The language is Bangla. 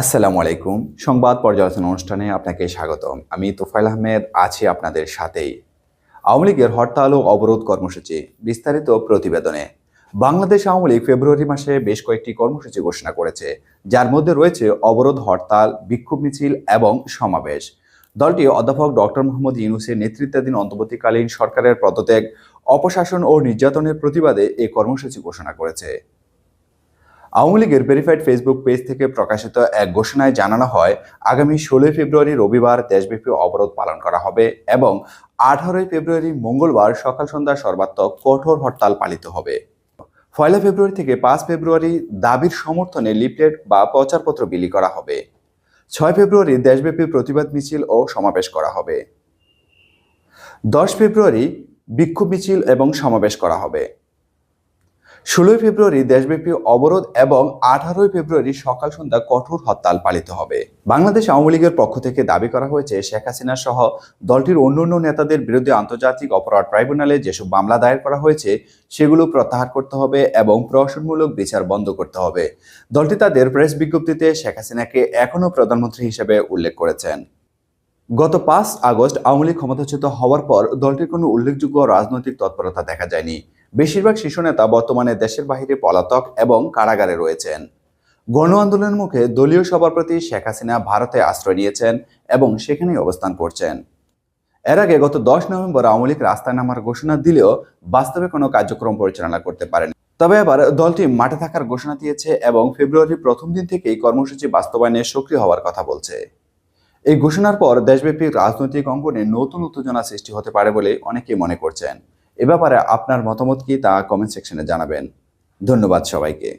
আসসালামু আলাইকুম। সংবাদ পর্যালোচনা অনুষ্ঠানে আপনাকে স্বাগতম। আমি তোফাইল আহমেদ, আছি আপনাদের সাথেই। আওয়ামী লীগের হরতাল ও অবরোধ কর্মসূচি বিস্তারিত প্রতিবেদনে। বাংলাদেশ আওয়ামী লীগ ফেব্রুয়ারি মাসে বেশ কয়েকটি কর্মসূচি ঘোষণা করেছে, যার মধ্যে রয়েছে অবরোধ, হরতাল, বিক্ষোভ মিছিল এবং সমাবেশ। দলটি অধ্যাপক ডক্টর মোহাম্মদ ইউনুসের নেতৃত্বাধীন অন্তর্বর্তীকালীন সরকারের পদত্যাগ, অপশাসন ও নির্যাতনের প্রতিবাদে এই কর্মসূচি ঘোষণা করেছে। আওয়ামী লীগের ভেরিফাইড ফেসবুক পেজ থেকে প্রকাশিত এক ঘোষণায় জানানো হয়, আগামী ষোলোই ফেব্রুয়ারি রবিবার দেশব্যাপী অবরোধ পালন করা হবে এবং আঠারোই ফেব্রুয়ারি মঙ্গলবার সকাল সন্ধ্যা সর্বাত্মক কঠোর হরতাল পালিত হবে। পয়লা ফেব্রুয়ারি থেকে পাঁচ ফেব্রুয়ারি দাবির সমর্থনে লিফলেট বা প্রচারপত্র বিলি করা হবে। ছয় ফেব্রুয়ারি দেশব্যাপী প্রতিবাদ মিছিল ও সমাবেশ করা হবে। দশ ফেব্রুয়ারি বিক্ষোভ মিছিল এবং সমাবেশ করা হবে। ষোলোই ফেব্রুয়ারি দেশব্যাপী অবরোধ এবং আঠারোই ফেব্রুয়ারি সকাল সন্ধ্যা কঠোর হরতাল পালিত হবে। বাংলাদেশ আওয়ামী লীগের পক্ষ থেকে দাবি করা হয়েছে, শেখ হাসিনা সহ দলটির অন্যান্য নেতাদের বিরুদ্ধে আন্তর্জাতিক অপরাধ ট্রাইব্যুনালে যেসব মামলা দায়ের করা হয়েছে, সেগুলো প্রত্যাহার করতে হবে এবং প্রহসনমূলক বিচার বন্ধ করতে হবে। দলটি তাদের প্রেস বিজ্ঞপ্তিতে শেখ হাসিনাকে এখনও প্রধানমন্ত্রী হিসেবে উল্লেখ করেছেন। গত পাঁচ আগস্ট আওয়ামী লীগ ক্ষমতাচ্যুত হওয়ার পর দলটির কোনো উল্লেখযোগ্য রাজনৈতিক তৎপরতা দেখা যায়নি। বেশিরভাগ শীর্ষ নেতা বর্তমানে দেশের বাহিরে পলাতক এবং কারাগারে রয়েছেন। গণ আন্দোলনের মুখে দলীয় সভাপতি শেখ হাসিনা ভারতে আশ্রয় নিয়েছেন এবং সেখানেই অবস্থান করছেন। এর আগে গত দশ নভেম্বর আওয়ামী লীগ রাস্তায় নামার ঘোষণা দিলেও বাস্তবে কোনো কার্যক্রম পরিচালনা করতে পারেনি। তবে এবার দলটি মাঠে থাকার ঘোষণা দিয়েছে এবং ফেব্রুয়ারির প্রথম দিন থেকেই কর্মসূচি বাস্তবায়নে সক্রিয় হওয়ার কথা বলছে। এই ঘোষণার পর দেশব্যাপী রাজনৈতিক অঙ্গনে নতুন উত্তেজনা সৃষ্টি হতে পারে বলে অনেকেই মনে করছেন। এ ব্যাপারে আপনার মতামত কি তা কমেন্ট সেকশনে জানাবেন। ধন্যবাদ সবাইকে।